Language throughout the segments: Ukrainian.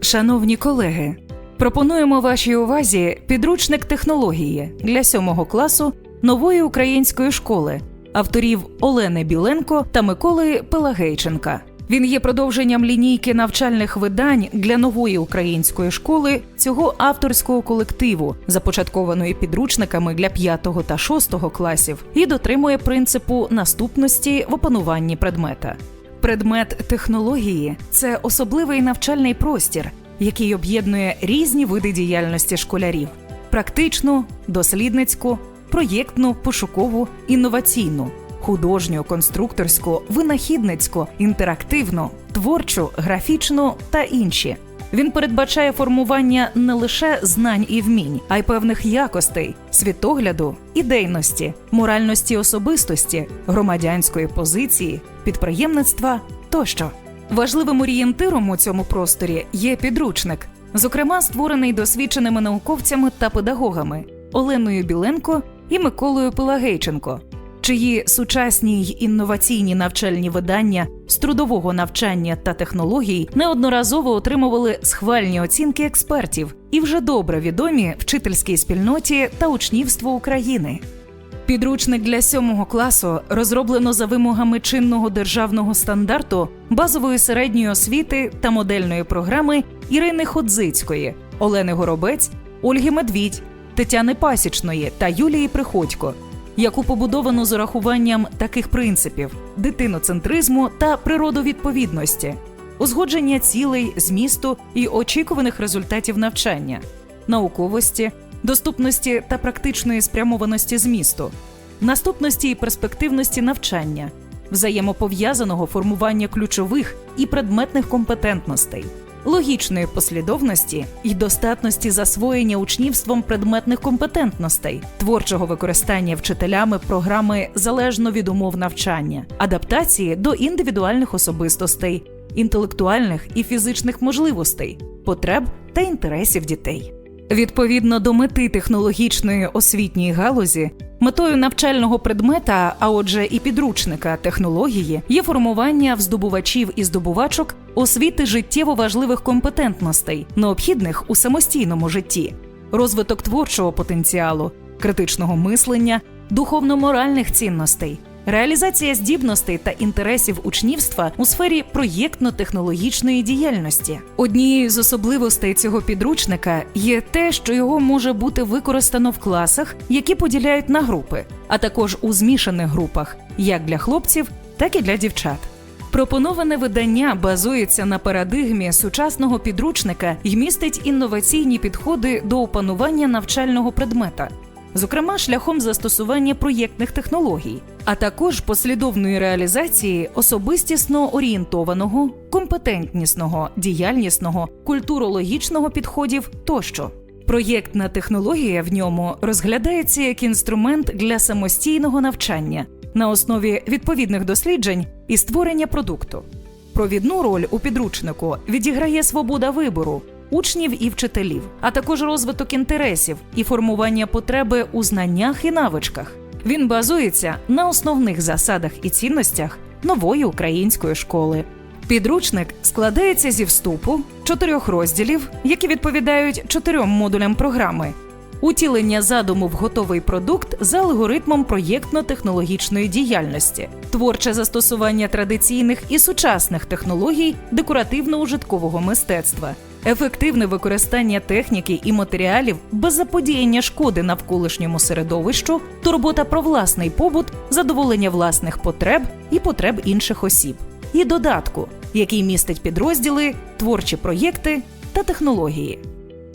Шановні колеги, пропонуємо вашій увазі підручник технології для сьомого класу нової української школи авторів Олени Біленко та Миколи Пелагейченка. Він є продовженням лінійки навчальних видань для нової української школи цього авторського колективу, започаткованої підручниками для 5 та 6 класів, і дотримує принципу наступності в опануванні предмета. Предмет технології це особливий навчальний простір, який об'єднує різні види діяльності школярів: практичну, дослідницьку, проєктну, пошукову, інноваційну, художню, конструкторську, винахідницьку, інтерактивну, творчу, графічну та інші. Він передбачає формування не лише знань і вмінь, а й певних якостей, світогляду, ідейності, моральності особистості, громадянської позиції, підприємництва тощо. Важливим орієнтиром у цьому просторі є підручник, зокрема створений досвідченими науковцями та педагогами Оленою Біленко і Миколою Пелагейченко, чиї сучасні й інноваційні навчальні видання з трудового навчання та технологій неодноразово отримували схвальні оцінки експертів і вже добре відомі вчительській спільноті та учнівству України. Підручник для сьомого класу розроблено за вимогами чинного державного стандарту базової середньої освіти та модельної програми Ірини Ходзицької, Олени Горобець, Ольги Медвідь, Тетяни Пасічної та Юлії Приходько, яку побудовано з урахуванням таких принципів: дитиноцентризму та природовідповідності, узгодження цілей, змісту і очікуваних результатів навчання, науковості доступності та практичної спрямованості змісту, наступності і перспективності навчання, взаємопов'язаного формування ключових і предметних компетентностей, логічної послідовності і достатності засвоєння учнівством предметних компетентностей, творчого використання вчителями програми залежно від умов навчання, адаптації до індивідуальних особистостей, інтелектуальних і фізичних можливостей, потреб та інтересів дітей. Відповідно до мети технологічної освітньої галузі, метою навчального предмета, а отже, і підручника технології, є формування в здобувачів і здобувачок освіти життєво важливих компетентностей, необхідних у самостійному житті, розвиток творчого потенціалу, критичного мислення, духовно-моральних цінностей. Реалізація здібностей та інтересів учнівства у сфері проєктно-технологічної діяльності. Однією з особливостей цього підручника є те, що його може бути використано в класах, які поділяють на групи, а також у змішаних групах, як для хлопців, так і для дівчат. Пропоноване видання базується на парадигмі сучасного підручника і містить інноваційні підходи до опанування навчального предмета, зокрема шляхом застосування проєктних технологій, а також послідовної реалізації особистісно орієнтованого, компетентнісного, діяльнісного, культурологічного підходів тощо. Проєктна технологія в ньому розглядається як інструмент для самостійного навчання на основі відповідних досліджень і створення продукту. Провідну роль у підручнику відіграє свобода вибору учнів і вчителів, а також розвиток інтересів і формування потреби у знаннях і навичках. Він базується на основних засадах і цінностях нової української школи. Підручник складається зі вступу чотирьох розділів, які відповідають чотирьом модулям програми. Утілення задуму в готовий продукт за алгоритмом проєктно-технологічної діяльності, творче застосування традиційних і сучасних технологій декоративно-ужиткового мистецтва, ефективне використання техніки і матеріалів без заподіяння шкоди навколишньому середовищу, турбота про власний побут, задоволення власних потреб і потреб інших осіб, і додатку, який містить підрозділи, творчі проєкти та технології.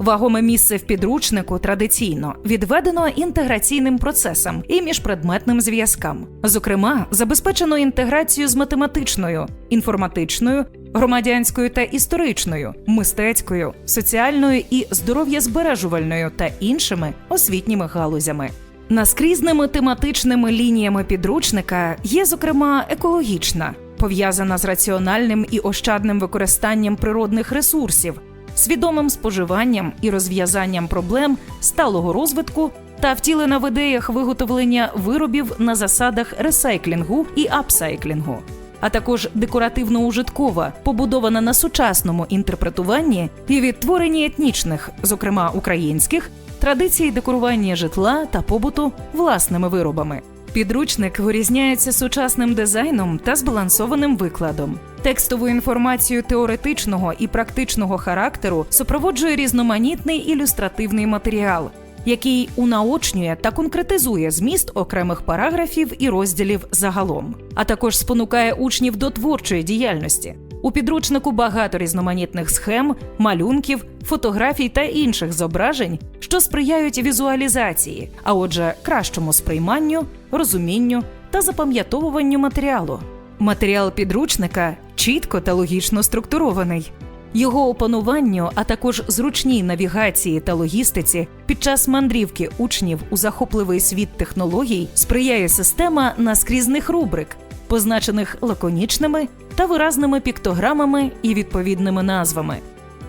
Вагоме місце в підручнику традиційно відведено інтеграційним процесам і міжпредметним зв'язкам. Зокрема, забезпечено інтеграцію з математичною, інформатичною, громадянською та історичною, мистецькою, соціальною і здоров'язбережувальною та іншими освітніми галузями. Наскрізними тематичними лініями підручника є, зокрема, екологічна, пов'язана з раціональним і ощадним використанням природних ресурсів, свідомим споживанням і розв'язанням проблем сталого розвитку та втілена в ідеях виготовлення виробів на засадах ресайклінгу і апсайклінгу. а також декоративно-ужиткова, побудована на сучасному інтерпретуванні і відтворенні етнічних, зокрема українських, традицій декорування житла та побуту власними виробами. Підручник вирізняється сучасним дизайном та збалансованим викладом. Текстову інформацію теоретичного і практичного характеру супроводжує різноманітний ілюстративний матеріал, який унаочнює та конкретизує зміст окремих параграфів і розділів загалом, а також спонукає учнів до творчої діяльності. У підручнику багато різноманітних схем, малюнків, фотографій та інших зображень, що сприяють візуалізації, а отже, кращому сприйманню, розумінню та запам'ятовуванню матеріалу. Матеріал підручника чітко та логічно структурований. Його опануванню, а також зручній навігації та логістиці під час мандрівки учнів у захопливий світ технологій сприяє система наскрізних рубрик, позначених лаконічними та виразними піктограмами і відповідними назвами.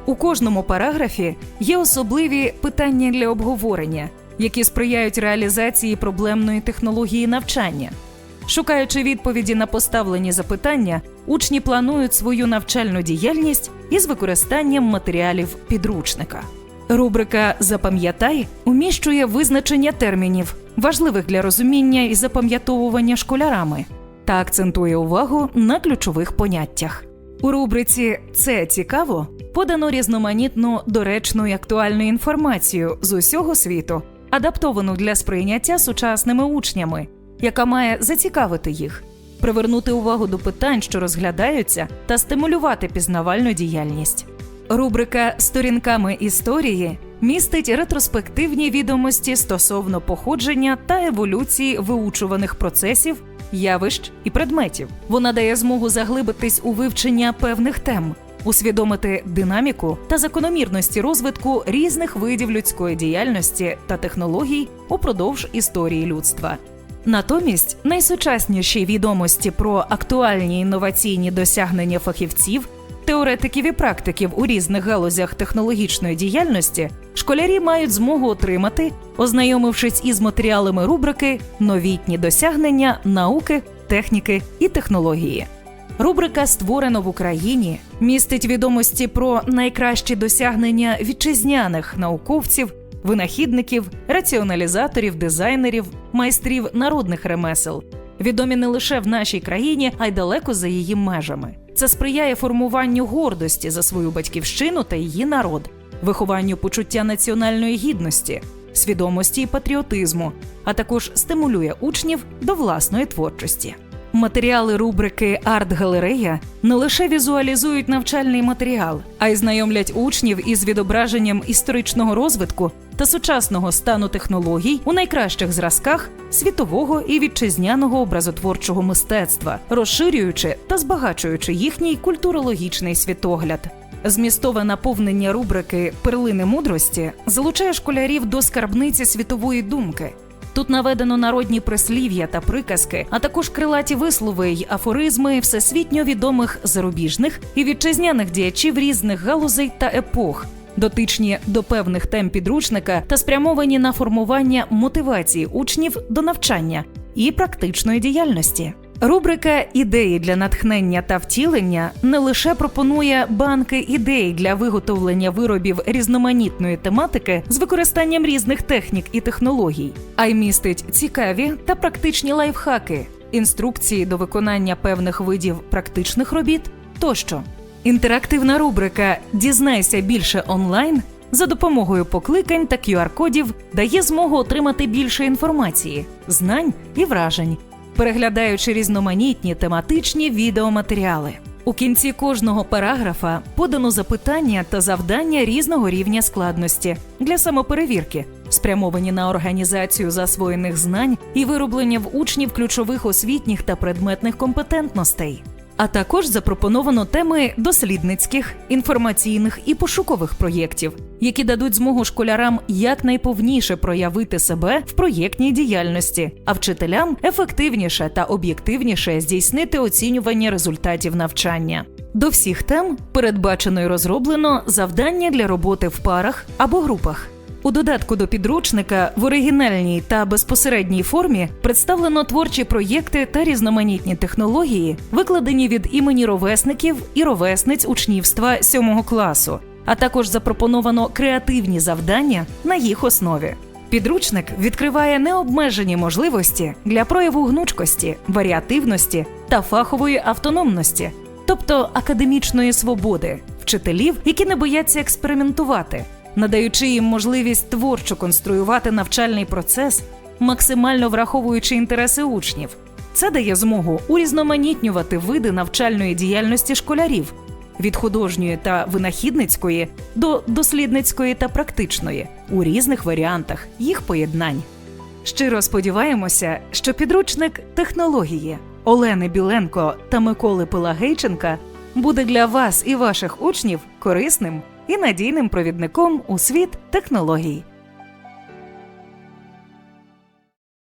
У кожному параграфі є особливі питання для обговорення, які сприяють реалізації проблемної технології навчання. Шукаючи відповіді на поставлені запитання, учні планують свою навчальну діяльність із використанням матеріалів підручника. Рубрика Запам'ятай уміщує визначення термінів, важливих для розуміння і запам'ятовування школярами, та акцентує увагу на ключових поняттях. У рубриці Це цікаво подано різноманітну доречну і актуальну інформацію з усього світу, адаптовану для сприйняття сучасними учнями, яка має зацікавити їх, привернути увагу до питань, що розглядаються, та стимулювати пізнавальну діяльність. Рубрика Сторінками історії містить ретроспективні відомості стосовно походження та еволюції виучуваних процесів, явищ і предметів. Вона дає змогу заглибитись у вивчення певних тем, усвідомити динаміку та закономірності розвитку різних видів людської діяльності та технологій упродовж історії людства. Натомість найсучасніші відомості про актуальні інноваційні досягнення фахівців, теоретиків і практиків у різних галузях технологічної діяльності школярі мають змогу отримати, ознайомившись із матеріалами рубрики Новітні досягнення науки, техніки і технології. Рубрика Створено в Україні містить відомості про найкращі досягнення вітчизняних науковців, винахідників, раціоналізаторів, дизайнерів, майстрів народних ремесел, відомі не лише в нашій країні, а й далеко за її межами. Це сприяє формуванню гордості за свою батьківщину та її народ, вихованню почуття національної гідності, свідомості і патріотизму, а також стимулює учнів до власної творчості. Матеріали рубрики Арт-галерея не лише візуалізують навчальний матеріал, а й знайомлять учнів із відображенням історичного розвитку та сучасного стану технологій у найкращих зразках світового і вітчизняного образотворчого мистецтва, розширюючи та збагачуючи їхній культурологічний світогляд. Змістове наповнення рубрики Перлини мудрості залучає школярів до скарбниці світової думки. Тут наведено народні прислів'я та приказки, а також крилаті вислови й афоризми всесвітньо відомих зарубіжних і вітчизняних діячів різних галузей та епох, дотичні до певних тем підручника та спрямовані на формування мотивації учнів до навчання і практичної діяльності. Рубрика Ідеї для натхнення та втілення не лише пропонує банки ідей для виготовлення виробів різноманітної тематики з використанням різних технік і технологій, а й містить цікаві та практичні лайфхаки, інструкції до виконання певних видів практичних робіт тощо. Інтерактивна рубрика Дізнайся більше онлайн за допомогою покликань та QR-кодів дає змогу отримати більше інформації, знань і вражень переглядаючи різноманітні тематичні відеоматеріали. У кінці кожного параграфа подано запитання та завдання різного рівня складності для самоперевірки, спрямовані на організацію засвоєних знань і вироблення в учнів ключових освітніх та предметних компетентностей. А також запропоновано теми дослідницьких, інформаційних і пошукових проєктів, які дадуть змогу школярам якнайповніше проявити себе в проєктній діяльності, а вчителям ефективніше та об'єктивніше здійснити оцінювання результатів навчання. До всіх тем передбачено і розроблено завдання для роботи в парах або групах. У додатку до підручника в оригінальній та безпосередній формі представлено творчі проєкти та різноманітні технології, викладені від імені ровесників і ровесниць учнівства 7 класу, а також запропоновано креативні завдання на їх основі. Підручник відкриває необмежені можливості для прояву гнучкості, варіативності та фахової автономності, тобто академічної свободи, вчителів, які не бояться експериментувати, надаючи їм можливість творчо конструювати навчальний процес, максимально враховуючи інтереси учнів. Це дає змогу урізноманітнювати види навчальної діяльності школярів від художньої та винахідницької до дослідницької та практичної у різних варіантах їх поєднань. Щиро сподіваємося, що підручник технології Олени Біленко та Миколи Пилагейченка буде для вас і ваших учнів корисним і надійним провідником у світ технологій.